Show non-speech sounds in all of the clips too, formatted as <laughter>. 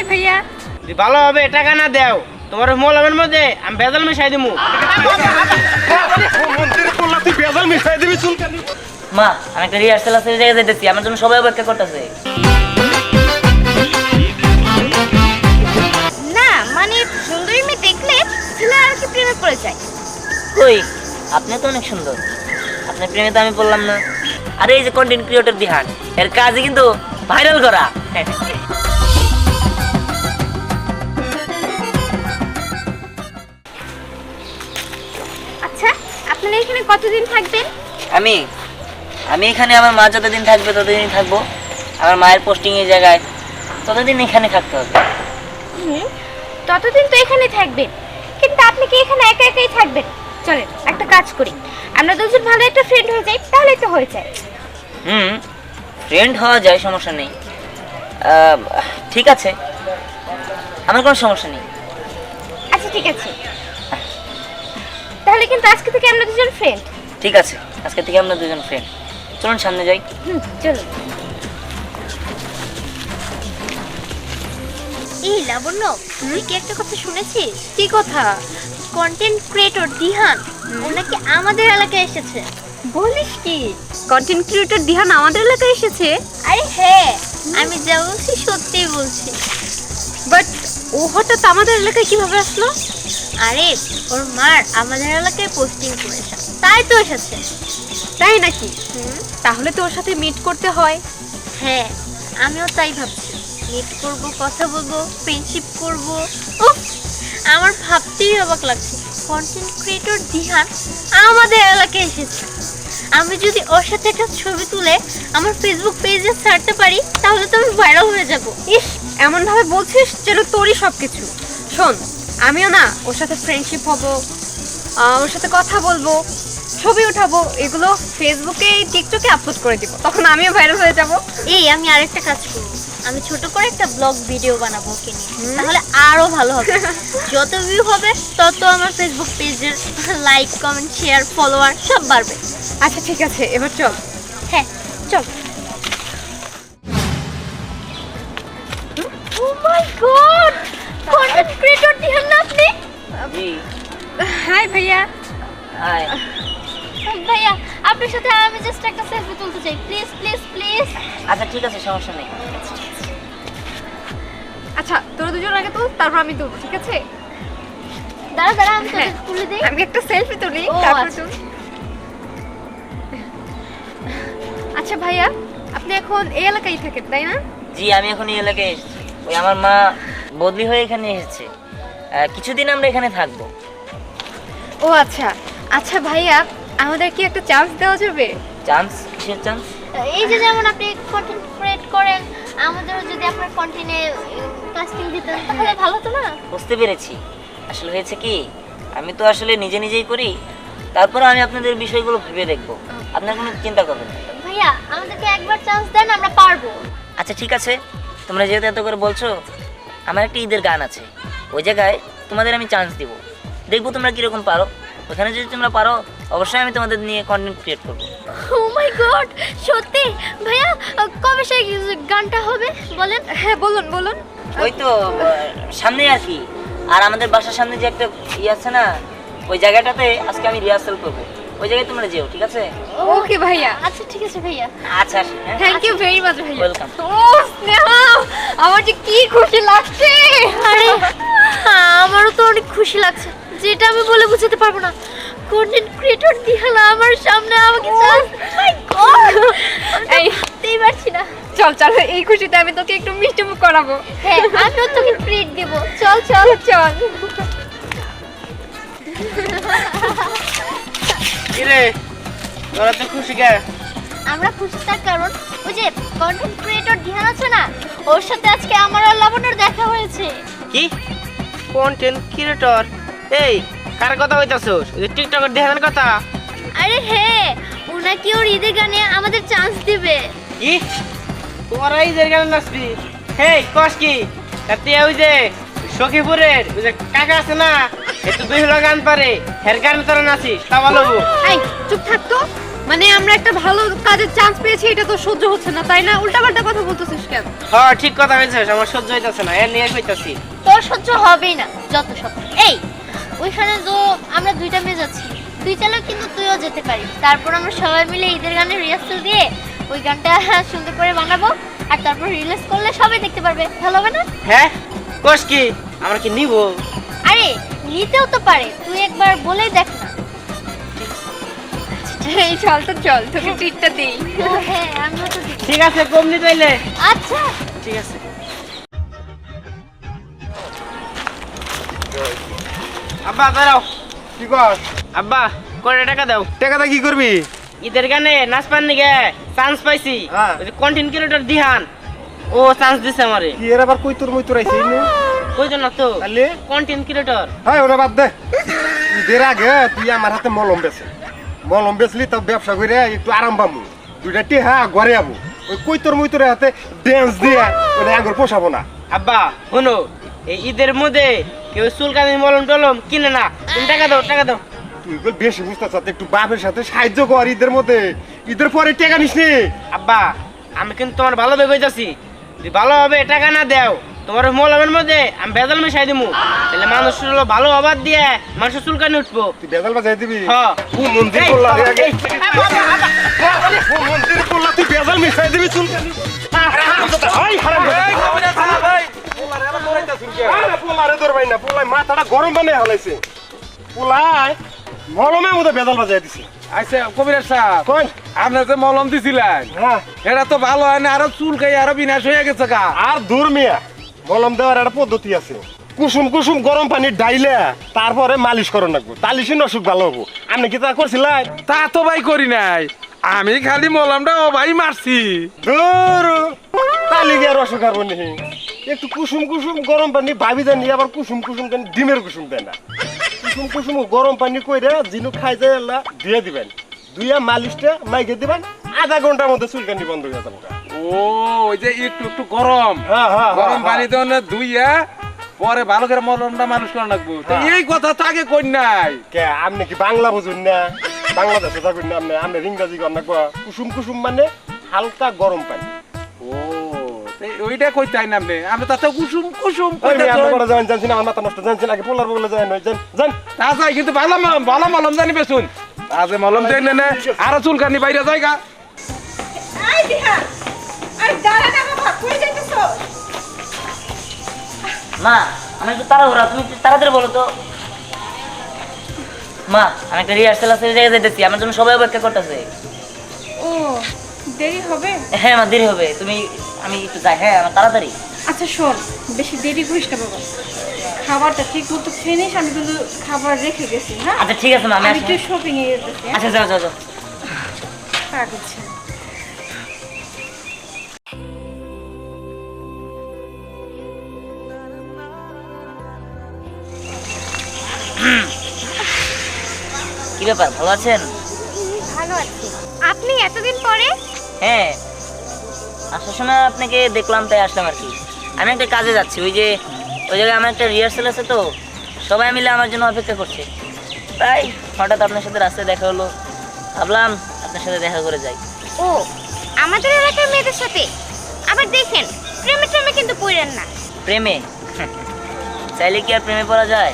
High ভাইয়া। ভালো হবে টাকা না দেও। তোমার মোলামের মধ্যে আমি ভেজাল মিশাই দিমু। তুই বেজাল মিশাই দিবি চুলকানি মা আমি একটা রিহার্সাল আছে জায়গায় যেতেছি আমার জন্য সবাই অপেক্ষা করতেছে। না মানে সুন্দরী মেয়ে দেখলে ছেলে আর কি প্রেমে পড়ে যায়? কই? আপনি তো অনেক সুন্দর। আপনার প্রেমে তো আমি বললাম না। আরে এই যে কন্টেন্ট ক্রিয়েটর দিহান এর কাজই কিন্তু ভাইরাল করা। আপনারা এখানে কতদিন থাকবেন? আমি আমি এখানে আমার মা যতদিন থাকবে ততদিনই থাকব। আমার মায়ের পোস্টিং এই জায়গায় ততদিন এখানে থাকতে হবে। হুম ততদিন তো এখানে থাকবেন। কিন্তু আপনি কি এখানে একা একাই থাকবেন? চলেন একটা কাজ করি। আমরা দুজন ভালো একটা ফ্রেন্ড হয়ে যাই তাহলেই তো হয়ে যায়। হুম ফ্রেন্ড হওয়া যায় সমস্যা নেই। ঠিক আছে। আমার কোনো সমস্যা নেই। আচ্ছা ঠিক আছে। তাহলে কিন্তু আজকে থেকে আমরা দুজন ফ্রেন্ড ঠিক আছে আজকে থেকে আমরা দুজন ফ্রেন্ড চলুন সামনে যাই। হুম চলুন। এই লাবণ্য তুই কি একটা কথা শুনেছিস? কি কথা? কন্টেন্ট ক্রিয়েটর দিহান ও নাকি আমাদের এলাকায় এসেছে। বলিস কি? কন্টেন্ট ক্রিয়েটর দিহান আমাদের এলাকায় এসেছে? আরে হ্যাঁ। আমি যা বলছি সত্যিই বলছি। বাট ও হঠাৎ আমাদের এলাকায় কীভাবে আসলো? আরে ওর মার আমাদের এলাকায় পোস্টিং করেছে। তাই তো এসেছে। তাই নাকি? তাহলে তো ওর সাথে মিট করতে হয়। হ্যাঁ আমিও তাই ভাবছি। মিট করব কথা বলব ফ্রেন্ডশিপ করব। উফ আমার ভাবতেই অবাক লাগছে। কন্টেন্ট ক্রিয়েটর দিহান আমাদের এলাকায় এসেছে। আমি যদি ওর সাথে একটা ছবি তুলে আমার ফেসবুক পেজে ছাড়তে পারি তাহলে তো আমি ভাইরাল হয়ে যাব। ইস এমন ভাবে বলছিস যেন তোরই সবকিছু। শোন আমিও না ওর সাথে ফ্রেন্ডশিপ হব ওর সাথে কথা বলব ছবি উঠাবো এগুলো ফেসবুকে টিকটকে আপলোড করে দিব। তখন আমিও ভাইরাল হয়ে যাব। এই আমি আরেকটা কাজ করব আমি ছোট করে একটা ব্লগ ভিডিও বানাবো ওকে নিয়ে। তাহলে আরও ভালো হবে। যত ভিউ হবে তত আমার ফেসবুক পেজের লাইক কমেন্ট শেয়ার ফলোয়ার সব বাড়বে। আচ্ছা ঠিক আছে এবার চল। হ্যাঁ চল। ও my God content creator Dihan না আপনি জি হাই ভাইয়া হাই ভাইয়া আপনার সাথে আমি জাস্ট একটা সেলফি তুলতে চাই। প্লিজ প্লিজ প্লিজ আচ্ছা ঠিক আছে সমস্যা নেই। আচ্ছা তোরা দুজন আগে তুল তারপর আমি তুলবো ঠিক আছে? দাঁড়া দাঁড়া আমি হ্যাঁ। তোকে তুলে দিই। আমি একটা সেলফি তুলি তারপর আচ্ছা। তুল। আচ্ছা ভাইয়া আপনি এখন এই এলাকায় থাকেন তাই না? জি আমি এখন এই এলাকায় এসেছি। ওই আমার মা বদলি হয়ে এখানে এসেছে। কিছুদিন আমরা এখানে থাকব। ও আচ্ছা আচ্ছা ভাইয়া আমাদের কি একটা চান্স দেওয়া যাবে? চান্স কিসের চান্স এই যে যেমন আপনি কন্টেন্ট ক্রিয়েট করেন আমাদেরও যদি আপনার কন্টেন্টে কাস্টিং দিতেন তাহলে ভালো হতো না? বুঝতে পেরেছি। আসলে হয়েছে কি আমি তো আসলে নিজে নিজেই করি তারপর আমি আপনাদের বিষয়গুলো ভেবে দেখব। আপনার কোনো চিন্তা করবেন না। ভাইয়া আমাদেরকে একবার চান্স দেন আমরা পারব। আচ্ছা ঠিক আছে। তোমরা যেহেতু এত করে বলছো আমার একটা ঈদের গান আছে। ওই জায়গায় তোমাদের আমি চান্স দিব। দেখব তোমরা কীরকম পারো। ওখানে যদি তোমরা পারো অবশ্যই আমি তোমাদের নিয়ে কন্টেন্ট ক্রিয়েট করব। ও মাই গড সত্যি? ভাইয়া কবে সেই গানটা হবে? বলেন। হ্যাঁ বলুন বলুন। ওই তো সামনে আর কি। আর আমাদের বাসার সামনে যে একটা ই আছে না ওই জায়গাটাতে আজকে আমি রিহার্সাল করব। ওই জায়গায় তোমরা যেও ঠিক আছে? ওকে ভাইয়া। আচ্ছা ঠিক আছে ভাইয়া। আচ্ছা থ্যাংক ইউ ভেরি মাচ ভাইয়া। ওয়েলকাম ও স্নেহা আমার যে কি খুশি লাগছে। আরে আমারও তো অনেক খুশি লাগছে। যেটা আমি বলে বুঝাতে পারব না। কন্টেন্ট ক্রিয়েটর দিহানা আমার সামনে আমাকে গড এই ভাবতেই পারছি না। চল চল এই খুশিতে আমি তোকে একটু মিষ্টি মুখ করাবো। হ্যাঁ আমিও তোকে ট্রিট দিব। চল চল। চল। <laughs> কিরে? তোরা তো খুশি কে? আমরা খুশি তার কারণ ওই যে কন্টেন্ট ক্রিয়েটর দিহান আছে না ওর সাথে আজকে আমার আর লাবণ্যর দেখা হয়েছে। কি? কন্টেন্ট ক্রিয়েটর এই কার কথা কইতাছস? ওই টিকটকের দেখানোর কথা? আরে হ্যাঁ ও নাকি ওর ঈদের গানে আমাদের চান্স দিবে। কি? তোরা যে গান নাচবি? হেই কস কি? তাতে ওই যে সখীপুরের ওই যে কাকা আছে না একটু গান পারে হের গান নাচিস তা ভালো এই চুপ থাক তো। মানে আমরা একটা ভালো কাজের চান্স পেয়েছি এটা তো সহ্য হচ্ছে না তাই না? উল্টাপাল্টা কথা বলতেছিস কেন? হ্যাঁ ঠিক কথা বলছিস আমার সহ্য হইতাছে না এর নিয়ে কইতাছি। তোর সহ্য হবেই না যত সব। এই ওইখানে তো আমরা দুইটা মেয়ে যাচ্ছি। তুই কিন্তু তুইও যেতে পারিস। তারপর আমরা সবাই মিলে ঈদের গানের রিহার্সাল দিয়ে ওই গানটা সুন্দর করে বানাবো আর তারপর রিলিজ করলে সবাই দেখতে পারবে ভালো হবে না? হ্যাঁ? কোষ কি? আমরা কি নিব? আরে নিতেও তো পারে। তুই একবার বলেই দেখ না। এই চল তো চল তোকে ট্রিটটা দিই। হ্যাঁ আমিও তো ঠিক আছে কম হইলে আচ্ছা। ঠিক আছে। আব্বা দাঁড়াও কি কর? আব্বা কয়টা টাকা দাও? টাকাটা কি করবি? ঈদের গানে নাচ পান নিগে চান্স পাইছি। হ্যাঁ। Content creator Dihan. ও চান্স দিছে আমারে। কি এর আবার কই তোর মই তোর আইছে ইনু কইতো না তো? তাহলে কন্টেন্ট ক্রিয়েটর হ্যাঁ ওরা বাদ দে। ঈদের আগে তুই আমার হাতে মলম বেছে। মলম বেচলি তো ব্যবসা করে একটু আরাম পাবো দুইটা টিহা ঘরে যাব ওই কই তোর মই তোর হাতে ড্যান্স দিয়ে ওটা আঙ্গুর পোষাবো না। আব্বা শুনো এই ঈদের মধ্যে কেউ চুলকানি মলম টলম কিনে না। তুমি টাকা দাও টাকা দাও। তুই এগুলো বেশি বুঝতে চাস একটু বাপের সাথে সাহায্য কর ঈদের মধ্যে। ঈদের পরে টাকা নিস নি। আব্বা আমি কিন্তু তোমার ভালো ভেবে যাচ্ছি যদি ভালোভাবে টাকা না দেও। তোমার মলমের মধ্যে আমি ভেজাল মিশাই দিমু। তাহলে মানুষ হলো ভালো অবাদ দিয়ে মানুষের চুলকানি উঠবো। তুই বাজাই দিবি? হ্যাঁ। ও মন্দির করলা। আগে ও মন্দির করলা তুই মিশাই দিবি চুল হাই হারাম আরে পোলারে ধরবাই না। পোলাই মাথাটা গরম হালাইছে। মলমে মধ্যে বেজাল বাজাই দিছে। আচ্ছা কবিরাজ সাহেব। যে মলম দিছিলেন হ্যাঁ। এটা তো ভালো হয় না আরও চুল খাই আরও বিনাশ হয়ে গেছে গা। আর দূর মিয়া মলম দেওয়ার একটা পদ্ধতি আছে। কুসুম কুসুম গরম পানি ডাইলে তারপরে মালিশ করো লাগবো তালিশে অসুখ ভালো হব। আপনি কি তা করছিলেন? তা তো ভাই করি নাই। আমি খালি মলমটা ও ভাই মারছি। দূর। আর অসুখ আর নি। একটু কুসুম কুসুম গরম পানি ভাবি জানি আবার কুসুম কুসুম কেন ডিমের কুসুম দেয় না। কুসুম কুসুম গরম পানি কইরা জিনু খাই যায় আল্লাহ দিয়ে দিবেন। দুইয়া মালিশটা মাইকে দিবেন আধা ঘণ্টার মধ্যে চুলকানি বন্ধ হয়ে যাব। ও ওই যে একটু একটু গরম। হ্যাঁ হ্যাঁ গরম পানি তো ধুইয়া পরে ভালো করে মলমটা মানুষ করে রাখব হ্যাঁ। এই কথা তো আগে কই নাই। কে আপনি কি বাংলা বুঝুন না? বাংলাদেশে থাকুন না আপনি আপনি ইংরাজি কর না কুসুম কুসুম মানে হালকা গরম পানি। ও ওইটা কইতাই না আপনি আমি তাতে কুসুম কুসুম তো। আমরা করে যাবেন জানছি না আমার মাথা নষ্ট জানছি আগে পোলার নয় যান যান তা যাই কিন্তু ভালো মলম ভালো মলম জানি বেশুন আজ মলম দেন না আরও চুলকানি বাইরে জায়গা মা আমি একটু তাড়াহুড়া তুমি তাড়াতাড়ি বলো তো। মা আমি একটা রিহার্সাল আছে জায়গায় যেতেছি আমার জন্য সবাই অপেক্ষা করতেছে। ও দেরি হবে? হ্যাঁ আমার দেরি হবে। তুমি আমি একটু যাই। হ্যাঁ আমার তাড়াতাড়ি। আচ্ছা শোন বেশি দেরি করিস না বাবা। খাবারটা ঠিক মতো খেয়ে নিস আমি কিন্তু খাবার রেখে গেছি হ্যাঁ? আচ্ছা ঠিক আছে আমি আমি একটু শপিং এ যেতেছি হ্যাঁ? আচ্ছা যাও যাও যাও। কি ব্যাপার ভালো আছেন? ভালো আছি। আপনি এতদিন পরে? হ্যাঁ। আসার সময় আপনাকে দেখলাম তাই আসলাম আর কি। আমি একটা কাজে যাচ্ছি ওই যে ওই জায়গায় আমার একটা রিহার্সাল আছে তো সবাই মিলে আমার জন্য অপেক্ষা করছে। তাই হঠাৎ আপনার সাথে রাস্তায় দেখা হলো। ভাবলাম আপনার সাথে দেখা করে যাই। ও আমাদের এলাকার মেয়েদের সাথে? আবার দেখেন প্রেমে প্রেমে কিন্তু পড়েন না। প্রেমে? চাইলে কি আর প্রেমে পড়া যায়?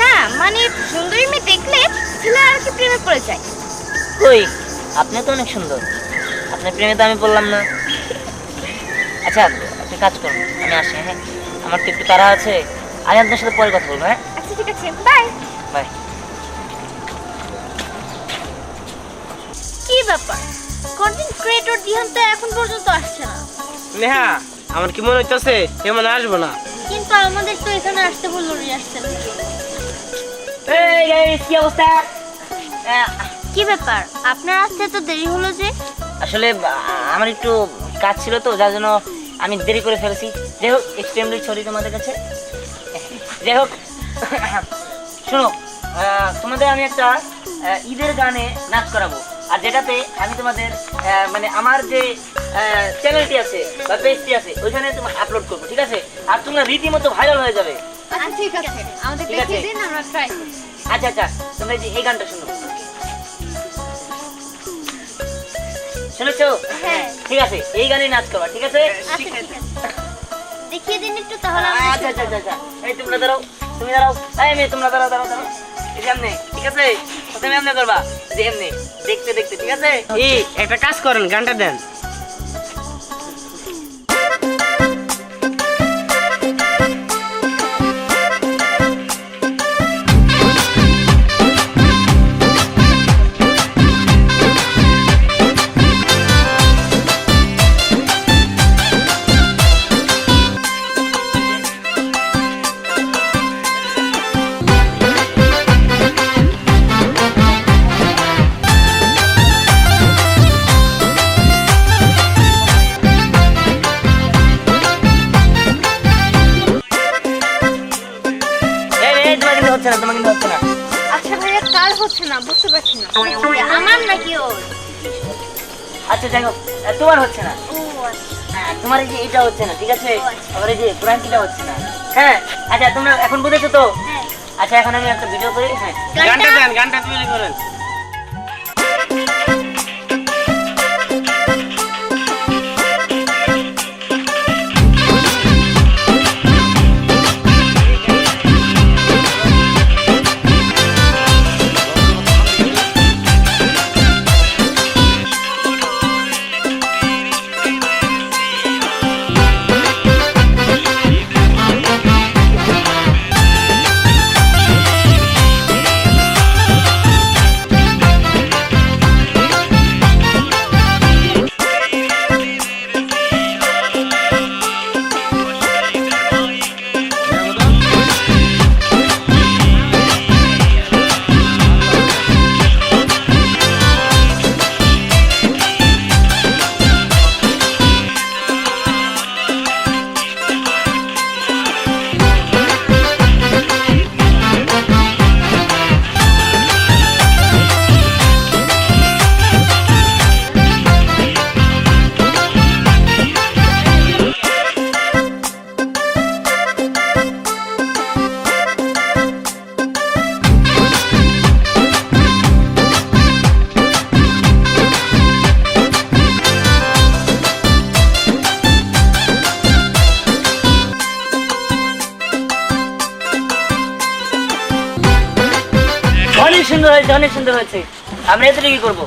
না মানে সুন্দরী মেয়ে দেখলে ছেলে আর কি প্রেমে পড়ে যায়। কই আপনি তো অনেক সুন্দর। আপনার প্রেমে তো আমি বললাম না। আচ্ছা আপনি কাজ করুন আমি আসি হ্যাঁ? আমার তো একটু তাড়া আছে। আমি আপনার সাথে পরে কথা বলব হ্যাঁ? আচ্ছা ঠিক আছে বাই। বাই। কি ব্যাপার? কন্টেন্ট ক্রিয়েটর দিহান তো এখন পর্যন্ত আসছে না। নেহা আমার কি মনে হইতাছে হইতেছে এমন আসব না? কিন্তু আমাদের তো এখানে আসতে বলল রিহার্সাল এই guys, কি অবস্থা? কি ব্যাপার? আপনার আসতে তো দেরি হলো যে? আসলে আমার একটু কাজ ছিল তো যার জন্য আমি দেরি করে ফেলেছি। যাই হোক এক্সট্রিমলি সরি তোমাদের কাছে। যাই হোক শোনো তোমাদের আমি একটা ঈদের গানে নাচ করাবো। আর যেটাতে আমি তোমাদের মানে আমার যে চ্যানেলটি আছে বা পেজটি আছে ওইখানে তোমার আপলোড করব ঠিক আছে? আর তোমরা রীতিমতো ভাইরাল হয়ে যাবে। আচ্ছা ঠিক আছে। আচ্ছা আচ্ছা তোমরা যে এই গানটা শুনো। শুনেছো? হ্যাঁ। ঠিক আছে এই গানে নাচ করবা ঠিক আছে? দেখিয়ে দিন একটু তাহলে আচ্ছা আচ্ছা আচ্ছা, আচ্ছা। এই তোমরা দাঁড়াও তুমি দাঁড়াও। এই মেয়ে তোমরা দাঁড়াও দাঁড়াও দাঁড়াও। এমনি ঠিক আছে? তুমি এমনি করবা যে এমনি দেখতে দেখতে ঠিক আছে? এই একটা কাজ করেন গানটা দেন। হচ্ছে না বুঝতে পারছি না। আমার নাকি ওর আচ্ছা যাই হোক তোমার হচ্ছে না। আচ্ছা। হ্যাঁ, তোমার এই যে এটা হচ্ছে না ঠিক আছে? আচ্ছা। আবার এই যে কোরআনটিটা হচ্ছে না। হ্যাঁ আচ্ছা তোমরা এখন বুঝেছ তো? হ্যাঁ। আচ্ছা এখন আমি একটা ভিডিও করি হ্যাঁ। গানটা দেন গানটা তুমি করেন অনেক সুন্দর হয়েছে অনেক সুন্দর হয়েছে। আমরা এত কি করব?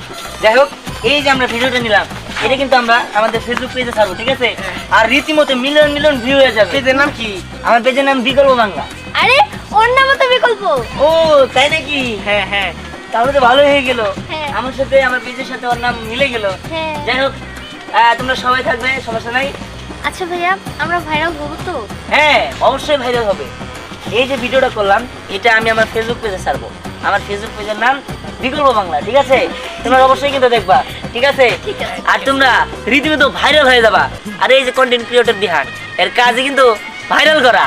যাই হোক এই যে আমরা ভিডিওটা নিলাম এটা কিন্তু আমরা আমাদের ফেসবুক পেজে ছাড়বো ঠিক আছে? আর রীতিমতো মিলিয়ন মিলিয়ন ভিউ হয়ে যাবে। পেজের নাম কি? আমার পেজের নাম বিকল্প বাংলা। আরে ওর নামও তো বিকল্প। ও তাই নাকি? হ্যাঁ হ্যাঁ। তাহলে তো ভালো হয়ে গেল। হ্যাঁ। আমার সাথে আমার পেজের সাথে ওর নাম মিলে গেল। হ্যাঁ। যাই হোক আহ, তোমরা সবাই থাকবে সমস্যা নাই। আচ্ছা ভাইয়া আমরা ভাইরাল হব তো? হ্যাঁ অবশ্যই ভাইরাল হবে। এই যে ভিডিওটা করলাম এটা আমি আমার ফেসবুক পেজে ছাড়বো। আমার ফেসবুক পেজের নাম বিকল্প বাংলা ঠিক আছে? তোমরা অবশ্যই কিন্তু দেখবা ঠিক আছে? আর তোমরা রীতিমতো ভাইরাল হয়ে যাবা। আর এই যে কন্টেন্ট ক্রিয়েটর বিহান এর কাজে কিন্তু ভাইরাল করা।